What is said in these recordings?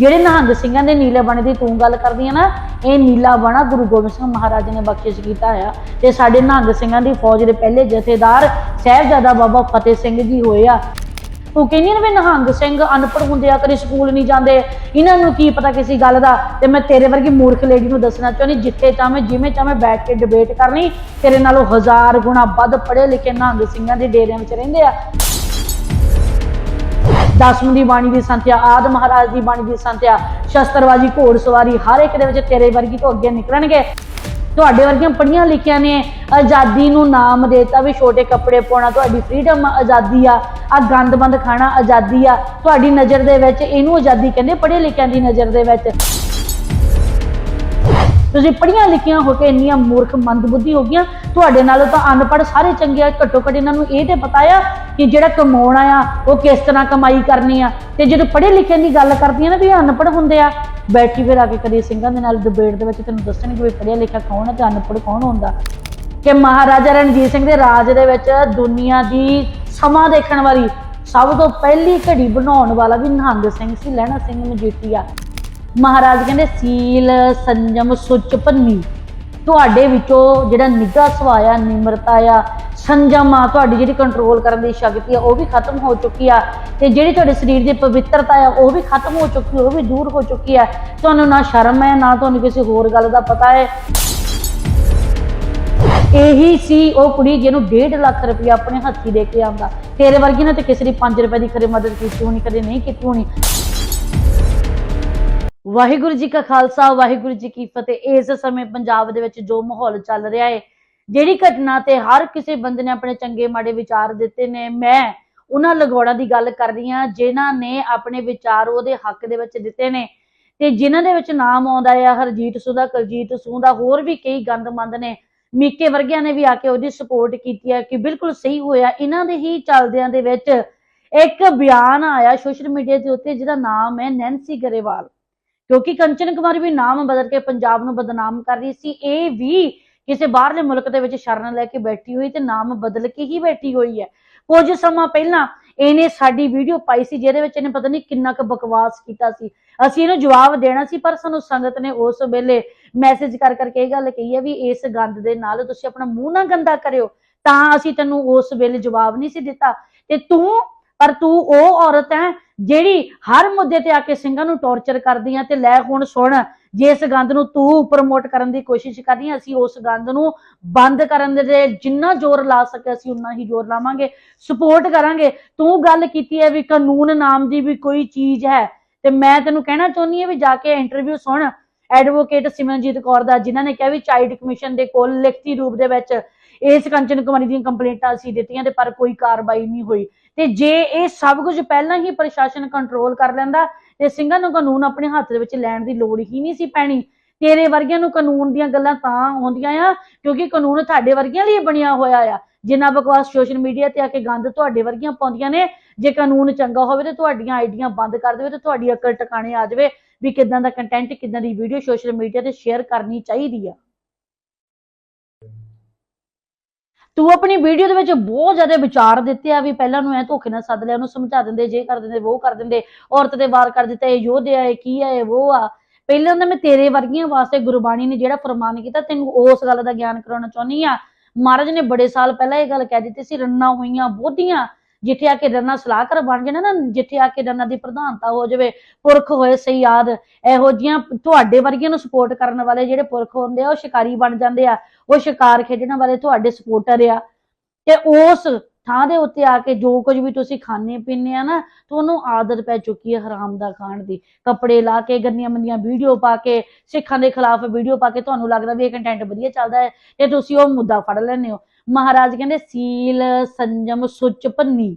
ਜਿਹੜੇ ਨਿਹੰਗ ਸਿੰਘਾਂ ਦੇ ਨੀਲੇ ਬਣੇ ਦੀ ਤੂੰ ਗੱਲ ਕਰਦੀ ਆ ਨਾ, ਇਹ ਨੀਲਾ ਬਣਾ ਗੁਰੂ ਗੋਬਿੰਦ ਸਿੰਘ ਮਹਾਰਾਜ ਨੇ ਬਖਸ਼ਿਸ਼ ਕੀਤਾ ਆ। ਤੇ ਸਾਡੇ ਨਿਹੰਗ ਸਿੰਘਾਂ ਦੀ ਫੌਜ ਦੇ ਪਹਿਲੇ ਜਥੇਦਾਰ ਸਾਹਿਬਜ਼ਾਦਾ ਬਾਬਾ ਫਤਿਹ ਸਿੰਘ ਜੀ ਹੋਏ ਆ। ਉਹ ਕਹਿੰਦੀ ਨੇ ਵੀ ਨਿਹੰਗ ਸਿੰਘ ਅਨਪੜ੍ਹ ਹੁੰਦੇ ਆ, ਕਦੇ ਸਕੂਲ ਨਹੀਂ ਜਾਂਦੇ। ਇਹਨਾਂ ਨੂੰ ਕੀ ਪਤਾ ਕਿਸੇ ਗੱਲ ਦਾ? ਤੇ ਮੈਂ ਤੇਰੇ ਵਰਗੀ ਮੂਰਖ ਲੇਡੀ ਨੂੰ ਦੱਸਣਾ ਚਾਹੁੰਦੀ, ਜਿੱਥੇ ਚਾਵੇਂ ਜਿਵੇਂ ਚਾਵੇਂ ਬੈਠ ਕੇ ਡਿਬੇਟ ਕਰਨੀ, ਤੇਰੇ ਨਾਲੋਂ ਹਜ਼ਾਰ ਗੁਣਾ ਵੱਧ ਪੜ੍ਹੇ ਲਿਖੇ ਨਿਹੰਗ ਸਿੰਘਾਂ ਦੇ ਡੇਰਿਆਂ ਵਿੱਚ ਰਹਿੰਦੇ ਆ। ਦਸਵੀਂ ਦੀ ਬਾਣੀ ਦੀ ਸੰਥਿਆ, ਆਦ ਮਹਾਰਾਜ ਦੀ ਬਾਣੀ ਦੀ ਸੰਥਿਆ ਘੋੜ ਸਵਾਰੀ, ਹਰ ਇੱਕ ਦੇ ਵਿੱਚ ਤੇਰੇ ਵਰਗੀ ਤੋਂ ਅੱਗੇ ਨਿਕਲਣਗੇ। ਤੁਹਾਡੇ ਵਰਗੀਆਂ ਪੜੀਆਂ ਲਿਖੀਆਂ ਨੇ, ਆਜ਼ਾਦੀ ਨੂੰ ਨਾਮ ਦੇਤਾ ਵੀ ਛੋਟੇ ਕੱਪੜੇ ਪਾਉਣਾ, ਤੁਹਾਡੀ ਫ੍ਰੀडम ਆਜ਼ਾਦੀ ਆ ਆ ਗੰਦ ਬੰਦ ਖਾਣਾ ਆਜ਼ਾਦੀ ਆ। ਤੁਹਾਡੀ ਨਜ਼ਰ ਦੇ ਵਿੱਚ ਇਹਨੂੰ ਆਜ਼ਾਦੀ ਕਹਿੰਦੇ, ਪੜ੍ਹੇ ਲਿਖਿਆਂ ਦੀ ਨਜ਼ਰ ਦੇ ਵਿੱਚ। ਤੁਸੀਂ ਪੜੀਆਂ ਲਿਖੀਆਂ ਹੋ ਕੇ ਇੰਨੀਆਂ ਮੂਰਖ ਮੰਦਬੁੱਧੀ ਹੋ ਗਈਆਂ, ਤੁਹਾਡੇ ਨਾਲੋਂ ਤਾਂ ਅਨਪੜ੍ਹ ਸਾਰੇ ਚੰਗੇ ਆ। ਘੱਟੋ ਘੱਟ ਇਹਨਾਂ ਨੂੰ ਇਹ ਤੇ ਪਤਾ ਆ ਕਿ ਜਿਹੜਾ ਕਮਾਉਣਾ ਆ ਉਹ ਕਿਸ ਤਰ੍ਹਾਂ ਕਮਾਈ ਕਰਨੀ ਆ। ਤੇ ਜਦੋਂ ਪੜ੍ਹੇ ਲਿਖੇ ਦੀ ਗੱਲ ਕਰਦੀਆਂ ਨਾ ਵੀ ਅਨਪੜ੍ਹ ਹੁੰਦੇ ਆ, ਬੈਠੀ ਫਿਰ ਆ ਕੇ ਕਦੇ ਸਿੰਘਾਂ ਦੇ ਨਾਲ ਡਿਬੇਟ ਦੇ ਵਿੱਚ ਤੈਨੂੰ ਦੱਸਣਗੇ ਵੀ ਪੜ੍ਹਿਆ ਲਿਖਿਆ ਕੌਣ ਹੈ ਤੇ ਅਨਪੜ੍ਹ ਕੌਣ ਹੁੰਦਾ। ਕਿ ਮਹਾਰਾਜਾ ਰਣਜੀਤ ਸਿੰਘ ਦੇ ਰਾਜ ਦੇ ਵਿੱਚ ਦੁਨੀਆ ਦੀ ਸਮਾਂ ਦੇਖਣ ਵਾਲੀ ਸਭ ਤੋਂ ਪਹਿਲੀ ਘੜੀ ਬਣਾਉਣ ਵਾਲਾ ਵੀ ਨਿਹੰਗ ਸਿੰਘ ਸੀ, ਲਹਿਣਾ ਸਿੰਘ ਮਜੀਠੀਆ। ਮਹਾਰਾਜ ਕਹਿੰਦੇ, ਸੀਲ, ਸੰਜਮ, ਸੁੱਚ, ਪੰਨੀ। ਤੁਹਾਡੇ ਵਿੱਚੋਂ ਜਿਹੜਾ ਨਿੱਘਾ ਸੁਭਾਅ ਆ, ਨਿਮਰਤਾ ਆ, ਸੰਜਮ ਆ, ਤੁਹਾਡੀ ਜਿਹੜੀ ਕੰਟਰੋਲ ਕਰਨ ਦੀ ਸ਼ਕਤੀ ਆ, ਉਹ ਵੀ ਖਤਮ ਹੋ ਚੁੱਕੀ ਆ। ਤੇ ਜਿਹੜੀ ਤੁਹਾਡੇ ਸਰੀਰ ਦੀ ਪਵਿੱਤਰਤਾ ਆ, ਉਹ ਵੀ ਖਤਮ ਹੋ ਚੁੱਕੀ, ਉਹ ਵੀ ਦੂਰ ਹੋ ਚੁੱਕੀ ਆ। ਤੁਹਾਨੂੰ ਨਾ ਸ਼ਰਮ ਹੈ, ਨਾ ਤੁਹਾਨੂੰ ਕਿਸੇ ਹੋਰ ਗੱਲ ਦਾ ਪਤਾ ਹੈ। ਇਹੀ ਸੀ ਉਹ ਕੁੜੀ ਜਿਹਨੂੰ 1.5 ਲੱਖ ਰੁਪਇਆ ਆਪਣੇ ਹੱਥੀ ਦੇ ਕੇ ਆਉਂਦਾ। ਤੇਰੇ ਵਰਗੀ ਨੇ ਤੇ ਕਿਸੇ ਦੀ 5 ਰੁਪਏ ਦੀ ਕਦੇ ਮਦਦ ਕੀਤੀ ਹੋਣੀ, ਕਦੇ ਨਹੀਂ ਕੀਤੀ ਹੋਣੀ। ਵਾਹਿਗੁਰੂ ਜੀ ਕਾ ਖਾਲਸਾ, ਵਾਹਿਗੁਰੂ ਜੀ ਕੀ ਫਤਿਹ। ਇਸ ਸਮੇਂ ਪੰਜਾਬ ਦੇ ਵਿੱਚ ਜੋ ਮਾਹੌਲ ਚੱਲ ਰਿਹਾ ਹੈ ਜਿਹੜੀ ਘਟਨਾ ਤੇ ਹਰ ਕਿਸੇ ਬੰਦੇ ਨੇ ਆਪਣੇ ਚੰਗੇ ਮਾੜੇ ਵਿਚਾਰ ਦਿੱਤੇ ਨੇ, ਮੈਂ ਉਹਨਾਂ ਲਗੌੜਾਂ ਦੀ ਗੱਲ ਕਰ ਰਹੀ ਹਾਂ, ਜਿਨ੍ਹਾਂ ਨੇ ਆਪਣੇ ਵਿਚਾਰ ਉਹਦੇ ਹੱਕ ਦੇ ਵਿੱਚ ਦਿੱਤੇ ਨੇ। ਤੇ ਜਿਨ੍ਹਾਂ ਦੇ ਵਿੱਚ ਨਾਮ ਆਉਂਦਾ ਹੈ ਹਰਜੀਤ ਸੁਦਾ ਕੁਲਜੀਤ ਸੂੰਦਾ ਹੋਰ ਵੀ ਕਈ ਗੰਦਮੰਦ ਨੇ। ਮੀਕੇ ਵਰਗਿਆਂ ਨੇ ਵੀ ਆ ਕੇ ਉਹਦੀ ਸਪੋਰਟ ਕੀਤੀ ਹੈ ਕਿ ਬਿਲਕੁਲ ਸਹੀ ਹੋਇਆ। ਇਹਨਾਂ ਦੇ ਹੀ ਚੱਲਦਿਆਂ ਦੇ ਵਿੱਚ ਇੱਕ ਬਿਆਨ ਆਇਆ ਸੋਸ਼ਲ ਮੀਡੀਆ ਦੇ ਉੱਤੇ, ਜਿਹਦਾ ਨਾਮ ਹੈ ਨੈਂਸੀ ਗਰੇਵਾਲ। ਕਿਉਂਕਿ ਕੰਚਨ ਕੁਮਾਰੀ ਵੀ ਨਾਮ ਬਦਲ ਕੇ ਪੰਜਾਬ ਨੂੰ ਬਦਨਾਮ ਕਰ ਰਹੀ ਸੀ। ਇਹ ਵੀ ਕਿਸੇ ਬਾਹਰਲੇ ਮੁਲਕ ਦੇ ਵਿੱਚ ਸ਼ਰਨ ਲੈ ਕੇ ਬੈਠੀ ਹੋਈ ਤੇ ਨਾਮ ਬਦਲ ਕੇ ਹੀ ਬੈਠੀ ਹੋਈ ਹੈ। ਕੁਝ ਸਮਾਂ ਪਹਿਲਾਂ ਇਹਨੇ ਸਾਡੀ ਵੀਡੀਓ ਪਾਈ ਸੀ, ਜਿਹਦੇ ਵਿੱਚ ਇਹਨੇ ਪਤਾ ਨਹੀਂ ਕਿੰਨਾ ਕੁ ਬਕਵਾਸ ਕੀਤਾ ਸੀ। ਅਸੀਂ ਇਹਨੂੰ ਜਵਾਬ ਦੇਣਾ ਸੀ, ਪਰ ਸਾਨੂੰ ਸੰਗਤ ਨੇ ਉਸ ਵੇਲੇ ਮੈਸੇਜ ਕਰ ਕਰਕੇ ਇਹ ਗੱਲ ਕਹੀ ਹੈ ਵੀ ਇਸ ਗੰਦ ਦੇ ਨਾਲ ਤੁਸੀਂ ਆਪਣਾ ਮੂੰਹ ਨਾ ਗੰਦਾ ਕਰਿਓ। ਤਾਂ ਅਸੀਂ ਤੈਨੂੰ ਉਸ ਵੇਲੇ ਜਵਾਬ ਨਹੀਂ ਸੀ ਦਿੱਤਾ। ਤੇ ਤੂੰ, ਪਰ ਤੂੰ ਉਹ ਔਰਤ ਹੈ ਜਿਹੜੀ ਹਰ ਮੁੱਦੇ ਤੇ ਆ ਕੇ ਸਿੰਘਾਂ ਨੂੰ ਟੌਰਚਰ ਕਰਦੀ ਆ ਤੇ ਲੈ ਹੁਣ ਸੁਣ, ਜੇ ਇਸ ਗੰਦ ਨੂੰ ਤੂੰ ਪ੍ਰਮੋਟ ਕਰਨ ਦੀ ਕੋਸ਼ਿਸ਼ ਕਰਦੀ ਆ, ਅਸੀਂ ਉਸ ਗੰਦ ਨੂੰ ਬੰਦ ਕਰਨ ਦੇ ਜਿੰਨਾ ਜ਼ੋਰ ਲਾ ਸਕੇ ਅਸੀਂ ਉਨਾ ਹੀ ਜ਼ੋਰ ਲਾਵਾਂਗੇ ਸਪੋਰਟ ਕਰਾਂਗੇ। ਤੂੰ ਗੱਲ ਕੀਤੀ ਹੈ ਵੀ ਕਾਨੂੰਨ ਨਾਮ ਦੀ ਵੀ ਕੋਈ ਚੀਜ਼ ਹੈ ਤੇ ਮੈਂ ਤੈਨੂੰ ਕਹਿਣਾ ਚਾਹੁੰਦੀ ਹਾਂ ਵੀ ਜਾ ਕੇ ਇੰਟਰਵਿਊ ਸੁਣ ਐਡਵੋਕੇਟ ਸਿਮਰਨਜੀਤ ਕੌਰ ਦਾ, ਜਿਨ੍ਹਾਂ ਨੇ ਕਿਹਾ ਵੀ ਚਾਈਲਡ ਕਮਿਸ਼ਨ ਦੇ ਕੋਲ ਲਿਖਤੀ ਰੂਪ ਦੇ ਵਿੱਚ ਇਸ ਕੰਚਨ ਕੁਮਾਰੀ ਦੀਆਂ ਕੰਪਲੇਂਟਾਂ ਅਸੀਂ ਦਿੱਤੀਆਂ ਤੇ ਪਰ ਕੋਈ ਕਾਰਵਾਈ ਨਹੀਂ ਹੋਈ। ਤੇ ਜੇ ਇਹ ਸਭ ਕੁਝ ਪਹਿਲਾਂ ਹੀ ਪ੍ਰਸ਼ਾਸਨ ਕੰਟਰੋਲ ਕਰ ਲੈਂਦਾ ਤੇ ਸਿੰਘਾਂ ਨੂੰ ਕਾਨੂੰਨ ਆਪਣੇ ਹੱਥ ਦੇ ਵਿੱਚ ਲੈਣ ਦੀ ਲੋੜ ਹੀ ਨਹੀਂ ਸੀ ਪੈਣੀ, ਤੇਰੇ ਵਰਗਿਆਂ ਨੂੰ ਕਾਨੂੰਨ ਦੀਆਂ ਗੱਲਾਂ ਤਾਂ ਆਉਂਦੀਆਂ ਆ, ਕਿਉਂਕਿ ਕਾਨੂੰਨ ਤੁਹਾਡੇ ਵਰਗਿਆਂ ਲਈ ਬਣਿਆ ਹੋਇਆ ਆ। ਜਿੰਨਾ ਬਕਵਾਸ ਸੋਸ਼ਲ ਮੀਡੀਆ ਤੇ ਆ ਕੇ ਗੰਦ ਤੁਹਾਡੇ ਵਰਗੀਆਂ ਪਾਉਂਦੀਆਂ ਨੇ, ਜੇ ਕਾਨੂੰਨ ਚੰਗਾ ਹੋਵੇ ਤੇ ਤੁਹਾਡੀਆਂ ਆਈਡੀਆਂ ਬੰਦ ਕਰ ਦੇਵੇ ਤੇ ਤੁਹਾਡੀ ਅਕਲ ਟਿਕਾਣੇ ਆ ਜਾਵੇ। ਵੀ ਕਿਦਾਂ ਦਾ ਕੰਟੈਂਟ ਕਿਦਾਂ ਦੀ ਵੀਡੀਓ ਸੋਸ਼ਲ ਮੀਡੀਆ ਤੇ ਸ਼ੇਅਰ ਕਰਨੀ ਚਾਹੀਦੀ ਆ। ਤੂੰ ਆਪਣੀ ਵੀਡੀਓ ਦੇ ਵਿੱਚ ਬਹੁਤ ਜ਼ਿਆਦਾ ਵਿਚਾਰ ਦਿੱਤੇ ਆ ਵੀ ਪਹਿਲਾਂ ਨੂੰ ਐ ਧੋਖੇ ਨਾਲ ਸੱਦ ਲਿਆ, ਉਹਨੂੰ ਸਮਝਾ ਦਿੰਦੇ, ਜੇ ਕਰ ਦਿੰਦੇ ਉਹ ਕਰ ਦਿੰਦੇ, ਔਰਤ ਤੇ ਵਾਰ ਕਰ ਦਿੱਤਾ, ਇਹ ਯੋਧੇ ਆ, ਇਹ ਕੀ ਆ, ਇਹ ਉਹ ਆ। ਪਹਿਲਾਂ ਤਾਂ ਮੈਂ ਤੇਰੇ ਵਰਗੀਆਂ ਵਾਸਤੇ ਗੁਰਬਾਣੀ ਨੇ ਜਿਹੜਾ ਫਰਮਾਨ ਕੀਤਾ, ਤੈਨੂੰ ਉਸ ਗੱਲ ਦਾ ਗਿਆਨ ਕਰਾਉਣਾ ਚਾਹੁੰਦੀ ਆ। ਮਹਾਰਾਜ ਨੇ ਬੜੇ ਸਾਲ ਪਹਿਲਾਂ ਇਹ ਗੱਲ ਕਹਿ ਦਿੱਤੀ ਸੀ, ਰੰਨਾ ਹੋਈਆਂ, ਬੋਧੀਆਂ ਜਿੱਥੇ ਆ ਕੇ ਰੰਨਾ ਸਲਾਹਕਾਰ ਬਣ ਜਾਣਾ ਨਾ, ਜਿੱਥੇ ਆ ਕੇ ਰੰਨਾ ਦੀ ਪ੍ਰਧਾਨਤਾ ਹੋ ਜਾਵੇ, ਪੁਰਖ ਹੋਏ ਸਯਾਦ, ਇਹੋ ਜੀਆਂ ਤੁਹਾਡੇ ਵਰਗੀਆਂ ਨੂੰ ਸਪੋਰਟ ਕਰਨ ਵਾਲੇ ਜਿਹੜੇ ਪੁਰਖ ਹੁੰਦੇ ਆ, ਉਹ ਸ਼ਿਕਾਰੀ ਬਣ ਜਾਂਦੇ ਆ, ਉਹ ਸ਼ਿਕਾਰ ਖੇਡਣ ਵਾਲੇ ਤੁਹਾਡੇ ਸਪੋਰਟਰ ਆ। ਤੇ ਉਸ ਥਾਂ ਦੇ ਉੱਤੇ ਆ ਕੇ ਜੋ ਕੁਝ ਵੀ ਤੁਸੀਂ ਖਾਣੇ ਪੀਣੇ ਆ ਨਾ, ਤੁਹਾਨੂੰ ਆਦਤ ਪੈ ਚੁੱਕੀ ਹੈ ਹਰਾਮ ਦਾ ਖਾਣ ਦੀ। ਕੱਪੜੇ ਲਾ ਕੇ ਗੰਦੀਆਂ ਮੰਦੀਆਂ ਵੀਡੀਓ ਪਾ ਕੇ, ਸਿੱਖਾਂ ਦੇ ਖਿਲਾਫ ਵੀਡੀਓ ਪਾ ਕੇ ਤੁਹਾਨੂੰ ਲੱਗਦਾ ਵੀ ਇਹ ਕੰਟੈਂਟ ਵਧੀਆ ਚੱਲਦਾ ਹੈ ਤੇ ਤੁਸੀਂ ਉਹ ਮੁੱਦਾ ਫੜ ਲੈਂਦੇ ਹੋ। ਮਹਾਰਾਜ ਕਹਿੰਦੇ, ਸੀਲ, ਸੰਜਮ, ਸੁੱਚ ਪੰਨੀ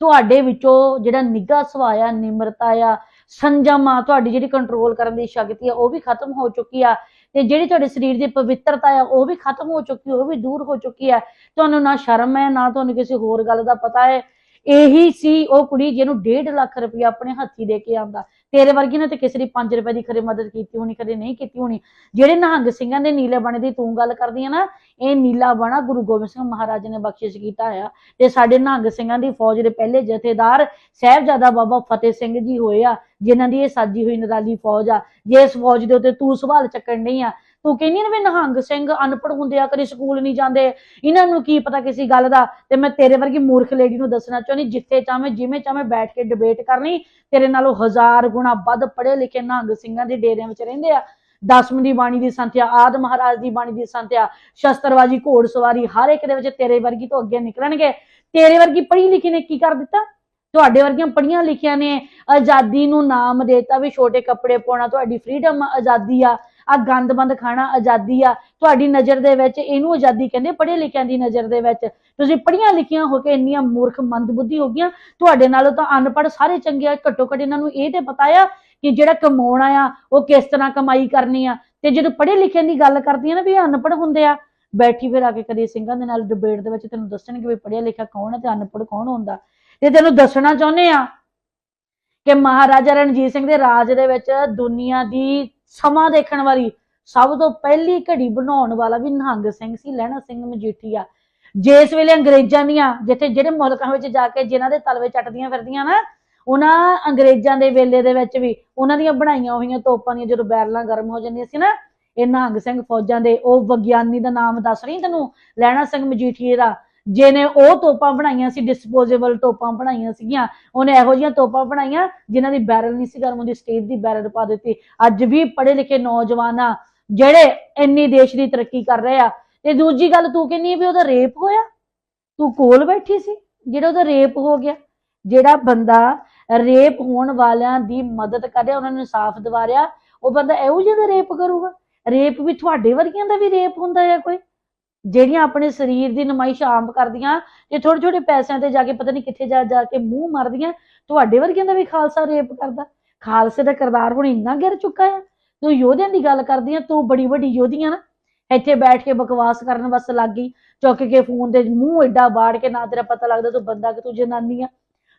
ਤੁਹਾਡੇ ਵਿੱਚੋਂ ਜਿਹੜਾ ਨਿੱਘਾ ਸੁਭਾਅ ਆ, ਨਿਮਰਤਾ ਆ, ਸੰਜਮ ਆ, ਤੁਹਾਡੀ ਜਿਹੜੀ ਕੰਟਰੋਲ ਕਰਨ ਦੀ ਸ਼ਕਤੀ ਆ, ਉਹ ਵੀ ਖਤਮ ਹੋ ਚੁੱਕੀ ਆ। ਤੇ ਜਿਹੜੀ ਤੁਹਾਡੇ ਸਰੀਰ ਦੀ ਪਵਿੱਤਰਤਾ ਹੈ ਉਹ ਵੀ ਖਤਮ ਹੋ ਚੁੱਕੀ ਉਹ ਵੀ ਦੂਰ ਹੋ ਚੁੱਕੀ ਹੈ। ਤੁਹਾਨੂੰ ਨਾ ਸ਼ਰਮ ਹੈ, ਨਾ ਤੁਹਾਨੂੰ ਕਿਸੇ ਹੋਰ ਗੱਲ ਦਾ ਪਤਾ ਹੈ। ਇਹੀ ਸੀ ਉਹ ਕੁੜੀ ਜਿਹਨੂੰ 1.5 ਲੱਖ ਰੁਪਇਆ ਆਪਣੇ ਹੱਥੀ ਦੇ ਕੇ ਆਂਦਾ ਤੇਰੇ ਵਰਗੀ ਨੇ ਤੇ ਕਿਸੇ ਦੀ 5 ਰੁਪਏ ਦੀ ਖਰੇ ਮਦਦ ਕੀਤੀ ਹੋਣੀ ਕਦੇ ਨਹੀਂ ਕੀਤੀ ਹੋਣੀ। ਜਿਹੜੇ ਨਿਹੰਗ ਸਿੰਘਾਂ ਦੇ ਨੀਲੇ ਬਣੇ ਦੀ ਤੂੰ ਗੱਲ ਕਰਦੀ ਆ ਨਾ, ਇਹ ਨੀਲਾ ਬਣਾ ਗੁਰੂ ਗੋਬਿੰਦ ਸਿੰਘ ਮਹਾਰਾਜ ਨੇ ਬਖਸ਼ਿਸ਼ ਕੀਤਾ ਆ। ਤੇ ਸਾਡੇ ਨਿਹੰਗ ਸਿੰਘਾਂ ਦੀ ਫੌਜ ਦੇ ਪਹਿਲੇ ਜਥੇਦਾਰ ਸਾਹਿਬਜ਼ਾਦਾ ਬਾਬਾ ਫਤਿਹ ਸਿੰਘ ਜੀ ਹੋਏ ਆ, ਜਿਨ੍ਹਾਂ ਦੀ ਇਹ ਸਾਜੀ ਹੋਈ ਨਰਾਲੀ ਫੌਜ ਆ। ਜੇ ਇਸ ਫੌਜ ਦੇ ਉੱਤੇ ਤੂੰ ਸਵਾਲ ਚੱਕਣ ਨਹੀਂ ਆ ਤੂੰ ਕਹਿੰਦੀ ਨਾ ਵੀ ਨਿਹੰਗ ਸਿੰਘ ਅਨਪੜ੍ਹ ਹੁੰਦੇ ਆ, ਕਦੇ ਸਕੂਲ ਨਹੀਂ ਜਾਂਦੇ। ਇਹਨਾਂ ਨੂੰ ਕੀ ਪਤਾ ਕਿਸੇ ਗੱਲ ਦਾ? ਤੇ ਮੈਂ ਤੇਰੇ ਵਰਗੀ ਮੂਰਖ ਲੇਡੀ ਨੂੰ ਦੱਸਣਾ ਚਾਹੁੰਦੀ, ਜਿੱਥੇ ਚਾਹਵੇਂ, ਜਿਵੇਂ ਚਾਹਵੇਂ ਬੈਠ ਕੇ ਡਿਬੇਟ ਕਰਨੀ, ਤੇਰੇ ਨਾਲੋਂ ਹਜ਼ਾਰ ਗੁਣਾ ਵੱਧ ਪੜ੍ਹੇ ਲਿਖੇ ਨਿਹੰਗ ਸਿੰਘਾਂ ਦੇ ਡੇਰਿਆਂ ਵਿੱਚ ਰਹਿੰਦੇ ਆ। ਦਸਮ ਦੀ ਬਾਣੀ ਦੀ ਸੰਥਿਆ, ਆਦ ਮਹਾਰਾਜ ਦੀ ਬਾਣੀ ਦੀ ਸੰਥਿਆ ਸ਼ਸਤਰਬਾਜੀ ਘੋੜਸਵਾਰੀ, ਹਰ ਇੱਕ ਦੇ ਵਿੱਚ ਤੇਰੇ ਵਰਗੀ ਤੋਂ ਅੱਗੇ ਨਿਕਲਣਗੇ। ਤੇਰੇ ਵਰਗੀ ਪੜ੍ਹੀ ਲਿਖੀ ਨੇ ਕੀ ਕਰ ਦਿੱਤਾ? ਤੁਹਾਡੇ ਵਰਗੀਆਂ ਪੜ੍ਹੀਆਂ ਲਿਖੀਆਂ ਨੇ ਆਜ਼ਾਦੀ ਨੂੰ ਨਾਮ ਦੇਤਾ ਵੀ ਛੋਟੇ ਕੱਪੜੇ ਪਾਉਣਾ, ਤੁਹਾਡੀ ਫ੍ਰੀडम ਆਜ਼ਾਦੀ ਆ। ਆ ਗੰਦ ਬੰਦ ਖਾਣਾ ਆਜ਼ਾਦੀ ਆ। ਤੁਹਾਡੀ ਨਜ਼ਰ ਦੇ ਵਿੱਚ ਇਹਨੂੰ ਆਜ਼ਾਦੀ ਕਹਿੰਦੇ ਪੜ੍ਹੇ ਲਿਖਿਆਂ ਦੀ ਨਜ਼ਰ ਦੇ ਵਿੱਚ। ਤੁਸੀਂ ਪੜ੍ਹੀਆਂ ਲਿਖੀਆਂ ਹੋ ਕੇ ਇੰਨੀਆਂ ਮੂਰਖ ਮੰਦਬੁੱਧੀ ਹੋ ਗਈਆਂ, ਤੁਹਾਡੇ ਨਾਲੋਂ ਤਾਂ ਅਨਪੜ੍ਹ ਸਾਰੇ ਚੰਗੇ ਆ। ਘੱਟੋ ਘੱਟ ਇਹਨਾਂ ਨੂੰ ਇਹ ਤੇ ਪਤਾ ਆ ਕਿ ਜਿਹੜਾ ਕਮਾਉਣਾ ਆ ਉਹ ਕਿਸ ਤਰ੍ਹਾਂ ਕਮਾਈ ਕਰਨੀ ਆ। ਤੇ ਜਦੋਂ ਪੜ੍ਹੇ ਲਿਖਿਆਂ ਦੀ ਗੱਲ ਕਰਦੀਆਂ ਨਾ ਵੀ ਇਹ ਅਨਪੜ੍ਹ ਹੁੰਦੇ ਆ, ਬੈਠੀ ਫਿਰ ਆ ਕੇ ਕਦੇ ਸਿੰਘਾਂ ਦੇ ਨਾਲ ਡਿਬੇਟ ਦੇ ਵਿੱਚ ਤੈਨੂੰ ਦੱਸਣਗੇ ਵੀ ਪੜ੍ਹਿਆ ਲਿਖਿਆ ਕੌਣ ਹੈ ਤੇ ਅਨਪੜ੍ਹ ਕੌਣ ਹੁੰਦਾ। ਤੇ ਤੈਨੂੰ ਦੱਸਣਾ ਚਾਹੁੰਦੇ ਆ ਕਿ ਮਹਾਰਾਜਾ ਰਣਜੀਤ ਸਿੰਘ ਦੇ ਰਾਜ ਦੇ ਵਿੱਚ ਦੁਨੀਆ ਦੀ ਸਮਾਂ ਦੇਖਣ ਵਾਲੀ ਸਭ ਤੋਂ ਪਹਿਲੀ ਘੜੀ ਬਣਾਉਣ ਵਾਲਾ ਵੀ ਨਿਹੰਗ ਸਿੰਘ ਸੀ, ਲਹਿਣਾ ਸਿੰਘ ਮਜੀਠੀਆ ਜਿਸ ਵੇਲੇ ਅੰਗਰੇਜ਼ਾਂ ਦੀਆਂ, ਜਿੱਥੇ ਜਿਹੜੇ ਮੁਲਕਾਂ ਵਿੱਚ ਜਾ ਕੇ ਜਿਨ੍ਹਾਂ ਦੇ ਤਲਵੇ ਚੱਟਦੀਆਂ ਫਿਰਦੀਆਂ ਨਾ, ਉਹਨਾਂ ਅੰਗਰੇਜ਼ਾਂ ਦੇ ਵੇਲੇ ਦੇ ਵਿੱਚ ਵੀ ਉਹਨਾਂ ਦੀਆਂ ਬਣਾਈਆਂ ਹੋਈਆਂ ਤੋਪਾਂ ਦੀਆਂ ਜਦੋਂ ਬੈਰਲਾਂ ਗਰਮ ਹੋ ਜਾਂਦੀਆਂ ਸੀ ਨਾ, ਇਹ ਨਿਹੰਗ ਸਿੰਘ ਫੌਜਾਂ ਦੇ ਉਹ ਵਿਗਿਆਨੀ ਦਾ ਨਾਮ ਦੱਸ ਰਹੀ ਤੈਨੂੰ, ਲਹਿਣਾ ਸਿੰਘ ਮਜੀਠੀਏ ਦਾ। ਜਿਹਨੇ ਉਹ ਤੋਪਾਂ ਬਣਾਈਆਂ ਸੀ ਡਿਸਪੋਜ਼ੇਬਲ ਤੋਪਾਂ ਬਣਾਈਆਂ ਸੀਗੀਆਂ, ਉਹਨੇ ਇਹੋ ਜਿਹੀਆਂ ਤੋਪਾਂ ਬਣਾਈਆਂ ਜਿਨ੍ਹਾਂ ਦੀ ਬੈਰਲ ਨਹੀਂ ਸੀ, ਗਰਮ ਹੁੰਦੀ ਸਟੇਜ ਦੀ ਬੈਰਲ ਪਾ ਦਿੱਤੀ। ਅੱਜ ਵੀ ਪੜ੍ਹੇ ਲਿਖੇ ਨੌਜਵਾਨ ਆ ਜਿਹੜੇ ਇੰਨੀ ਦੇਸ਼ ਦੀ ਤਰੱਕੀ ਕਰ ਰਹੇ ਆ, ਤੇ ਦੂਜੀ ਗੱਲ ਤੂੰ ਕਹਿੰਦੀ ਵੀ ਉਹਦਾ ਰੇਪ ਹੋਇਆ? ਤੂੰ ਕੋਲ ਬੈਠੀ ਸੀ, ਜਿਹੜਾ ਉਹਦਾ ਰੇਪ ਹੋ ਗਿਆ? ਜਿਹੜਾ ਬੰਦਾ ਰੇਪ ਹੋਣ ਵਾਲਿਆਂ ਦੀ ਮਦਦ ਕਰ ਰਿਹਾ, ਉਹਨਾਂ ਨੂੰ ਇਨਸਾਫ ਦਿਵਾ ਰਿਹਾ, ਉਹ ਬੰਦਾ ਇਹੋ ਜਿਹਾ ਰੇਪ ਕਰੂਗਾ? ਰੇਪ ਵੀ ਤੁਹਾਡੇ ਵਰਗੀਆਂ ਦਾ ਵੀ ਰੇਪ ਹੁੰਦਾ ਹੈ ਕੋਈ? ਜਿਹੜੀਆਂ ਆਪਣੇ ਸਰੀਰ ਦੀ ਨਮਾਇਸ਼ ਆਮ ਕਰਦੀਆਂ ਤੇ ਛੋਟੇ ਛੋਟੇ ਪੈਸਿਆਂ ਤੇ ਜਾ ਕੇ ਪਤਾ ਨਹੀਂ ਕਿੱਥੇ ਜਾ ਜਾ ਕੇ ਮੂੰਹ ਮਾਰਦੀਆਂ, ਤੁਹਾਡੇ ਵਰਗਿਆਂ ਦਾ ਵੀ ਖਾਲਸਾ ਰੇਪ ਕਰਦਾ। ਖਾਲਸੇ ਦਾ ਕਿਰਦਾਰ ਹੁਣ ਇੰਨਾ ਗਿਰ ਚੁੱਕਾ ਹੈ ਤੂੰ ਯੋਧਿਆਂ ਦੀ ਗੱਲ ਕਰਦੀ ਆ, ਤੂੰ ਬੜੀ ਵੱਡੀ ਯੋਧੀਆਂ ਨਾ। ਇੱਥੇ ਬੈਠ ਕੇ ਬਕਵਾਸ ਕਰਨ ਵਸ ਲੱਗ ਗਈ, ਚੁੱਕ ਕੇ ਫੋਨ ਦੇ ਮੂੰਹ ਐਡਾ ਬਾੜ ਕੇ ਨਾ ਤੇਰਾ ਪਤਾ ਲੱਗਦਾ ਤੂੰ ਬੰਦਾ ਕਿ ਤੂੰ ਜਨਾਨੀ ਆ।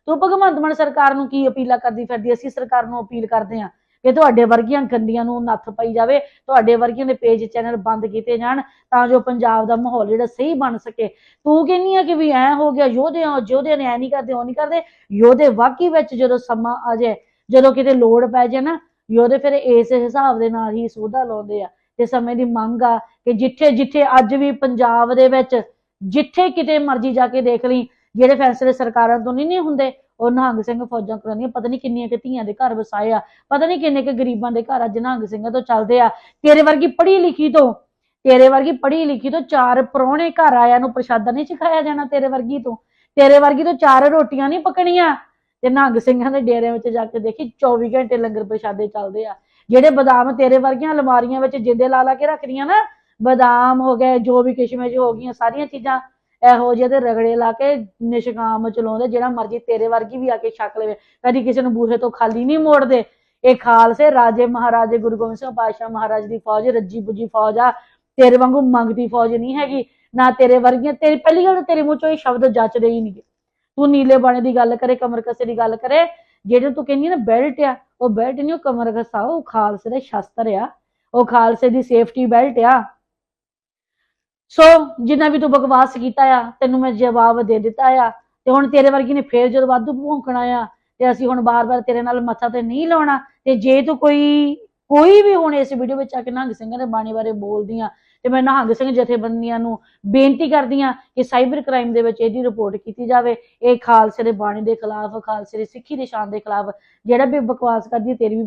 ਤੂੰ ਭਗਵੰਤ ਮਾਨ ਸਰਕਾਰ ਨੂੰ ਕੀ ਅਪੀਲਾਂ ਕਰਦੀ ਫਿਰਦੀ ਅਸੀਂ ਸਰਕਾਰ ਨੂੰ ਅਪੀਲ ਕਰਦੇ ਆ ਕਿ ਤੁਹਾਡੇ ਵਰਗੀਆਂ ਗੰਦੀਆਂ ਨੂੰ ਨੱਥ ਪਈ ਜਾਵੇ, ਤੁਹਾਡੇ ਵਰਗੀਆਂ ਦੇ ਪੇਜ ਚੈਨਲ ਬੰਦ ਕੀਤੇ ਜਾਣ ਤਾਂ ਜੋ ਪੰਜਾਬ ਦਾ ਮਾਹੌਲ ਜਿਹੜਾ ਸਹੀ ਬਣ ਸਕੇ। ਤੂੰ ਕਹਿੰਨੀ ਆ ਕਿ ਵੀ ਐ ਹੋ ਗਿਆ, ਯੋਧੇ ਆ ਯੋਧੇ ਨੇ ਐ ਨਹੀਂ ਕਰਦੇ, ਉਹ ਨਹੀਂ ਕਰਦੇ। ਯੋਧੇ ਵਾਕਈ ਵਿੱਚ ਜਦੋਂ ਸਮਾਂ ਆ ਜਾਏ, ਜਦੋਂ ਕਿਤੇ ਲੋੜ ਪੈ ਜਾਏ ਨਾ, ਯੋਧੇ ਫਿਰ ਇਸ ਹਿਸਾਬ ਦੇ ਨਾਲ ਹੀ ਸੋਧਾ ਲਾਉਂਦੇ ਆ। ਤੇ ਸਮੇਂ ਦੀ ਮੰਗ ਆ ਕਿ ਜਿੱਥੇ ਜਿੱਥੇ ਅੱਜ ਵੀ ਪੰਜਾਬ ਦੇ ਵਿੱਚ ਜਿੱਥੇ ਕਿਤੇ ਮਰਜ਼ੀ ਜਾ ਕੇ ਦੇਖ ਲਈ, ਜਿਹੜੇ ਫੈਸਲੇ ਸਰਕਾਰਾਂ ਤੋਂ ਨਹੀਂ ਨਹੀਂ ਹੁੰਦੇ ਉਹ ਨਿਹੰਗ ਸਿੰਘ ਫੌਜਾਂ ਕਰਾਉਂਦੀਆਂ, ਪਤਾ ਨਹੀਂ ਕਿੰਨੀਆਂ ਕਿ ਧੀਆਂ ਦੇ ਘਰ ਵਸਾਏ ਆ, ਪਤਾ ਨਹੀਂ ਕਿੰਨੇ ਕਿ ਗਰੀਬਾਂ ਦੇ ਘਰ ਅੱਜ ਨਿਹੰਗ ਸਿੰਘਾਂ ਤੋਂ ਚੱਲਦੇ ਆ। ਤੇਰੇ ਵਰਗੀ ਪੜ੍ਹੀ ਲਿਖੀ ਤੋਂ, ਤੇਰੇ ਵਰਗੀ ਪੜ੍ਹੀ ਲਿਖੀ ਤੋਂ ਚਾਰ ਪਰੌਣੇ ਘਰ ਆਇਆਂ ਨੂੰ ਪ੍ਰਸ਼ਾਦਾ ਨਹੀਂ ਚਖਾਇਆ ਜਾਣਾ ਤੇਰੇ ਵਰਗੀ ਤੋਂ। ਤੇਰੇ ਵਰਗੀ ਤੋਂ ਚਾਰ ਰੋਟੀਆਂ ਨਹੀਂ ਪਕਣੀਆਂ। ਤੇ ਨਿਹੰਗ ਸਿੰਘਾਂ ਦੇ ਡੇਰਿਆਂ ਵਿੱਚ ਜਾ ਕੇ ਦੇਖੀ 24 ਘੰਟੇ ਲੰਗਰ ਪ੍ਰਸ਼ਾਦੇ ਚੱਲਦੇ ਆ। ਜਿਹੜੇ ਬਦਾਮ ਤੇਰੇ ਵਰਗੀਆਂ ਅਲਮਾਰੀਆਂ ਵਿੱਚ ਜਿੰਦੇ ਲਾ ਲਾ ਕੇ ਰੱਖਦੀਆਂ ਨਾ, ਬਦਾਮ ਹੋ ਗਏ, ਜੋ ਵੀ ਕਿਸ਼ਮਿਸ਼ ਹੋ ਗਈਆਂ, ਸਾਰੀਆਂ ਚੀਜ਼ਾਂ ਇਹੋ ਜਿਹੇ ਤੇ ਰਗੜੇ ਲਾ ਕੇ ਨਿਸ਼ਕਾਮ ਚਲਾਉਂਦੇ, ਜਿਹੜਾ ਮਰਜ਼ੀ ਤੇਰੇ ਵਰਗੀ ਵੀ ਆ ਕੇ ਛਕ ਲਵੇ। ਕਦੀ ਕਿਸੇ ਨੂੰ ਬੂਹੇ ਤੋਂ ਖਾਲੀ ਨਹੀਂ ਮੋੜਦੇ। ਇਹ ਖਾਲਸੇ, ਰਾਜੇ ਮਹਾਰਾਜੇ, ਗੁਰੂ ਗੋਬਿੰਦ ਸਿੰਘ ਪਾਤਸ਼ਾਹ ਮਹਾਰਾਜ ਦੀ ਫੌਜ, ਰੱਜੀ ਪੁੱਜੀ ਫੌਜ ਆ। ਤੇਰੇ ਵਾਂਗੂ ਮੰਗਦੀ ਫੌਜ ਨਹੀਂ ਹੈਗੀ। ਨਾ ਤੇਰੇ ਵਰਗੀਆਂ, ਤੇਰੀ ਪਹਿਲੀ ਗੱਲ ਤਾਂ ਤੇਰੇ ਮੂੰਹ ਚੋਂ ਇਹ ਸ਼ਬਦ ਜੱਚਦੇ ਹੀ ਨਹੀਂ। ਤੂੰ ਨੀਲੇ ਬਾਣੇ ਦੀ ਗੱਲ ਕਰੇ ਕਮਰ ਕਸੇ ਦੀ ਗੱਲ ਕਰੇ। ਜਿਹੜੇ ਤੂੰ ਕਹਿੰਦੀ ਨਾ ਬੈਲਟ ਆ, ਉਹ ਬੈਲਟ ਨਹੀਂ, ਉਹ ਕਮਰ ਕਸਾ ਉਹ ਖਾਲਸੇ ਦਾ ਸ਼ਸਤਰ ਆ। ਉਹ ਖਾਲਸੇ ਦੀ ਸੇਫਟੀ ਬੈਲਟ ਆ। ਸੋ ਜਿੰਨਾ ਵੀ ਤੂੰ ਬਕਵਾਸ ਕੀਤਾ ਆ, ਤੈਨੂੰ ਮੈਂ ਜਵਾਬ ਦੇ ਦਿੱਤਾ ਆ। ਤੇ ਹੁਣ ਤੇਰੇ ਵਰਗੀ ਨੇ ਫੇਰ ਜਦੋਂ ਵਾਧੂ ਭੌਂਕਣਾ ਆ, ਤੇ ਅਸੀਂ ਹੁਣ ਬਾਰ-ਬਾਰ ਤੇਰੇ ਨਾਲ ਮੱਥਾ ਤੇ ਨਹੀਂ ਲਾਉਣਾ, ਤੇ ਜੇ ਤੂੰ ਕੋਈ ਕੋਈ ਵੀ ਹੁਣ ਇਸ ਵੀਡੀਓ ਵਿੱਚ ਆ ਕੇ ਨਿਹੰਗ ਸਿੰਘਾਂ ਦੇ ਬਾਣੀ ਬਾਰੇ ਬੋਲਦੀ ਆ, ਤੇ ਮੈਂ ਨਿਹੰਗ ਸਿੰਘ ਜਥੇਬੰਦੀਆਂ ਨੂੰ ਬੇਨਤੀ ਕਰਦੀ ਆ ਕਿ ਸਾਈਬਰ ਕ੍ਰਾਈਮ ਦੇ ਵਿੱਚ ਇਹਦੀ ਰਿਪੋਰਟ ਕੀਤੀ ਜਾਵੇ। ਇਹ ਖਾਲਸੇ ਦੇ ਬਾਣੀ ਦੇ ਖਿਲਾਫ, ਖਾਲਸੇ ਦੀ ਸਿੱਖੀ ਦੇ ਸ਼ਾਨ ਦੇ ਖਿਲਾਫ ਜਿਹੜਾ ਵੀ ਬਕਵਾਸ ਕਰਦੀ ਤੇਰੀ ਵੀ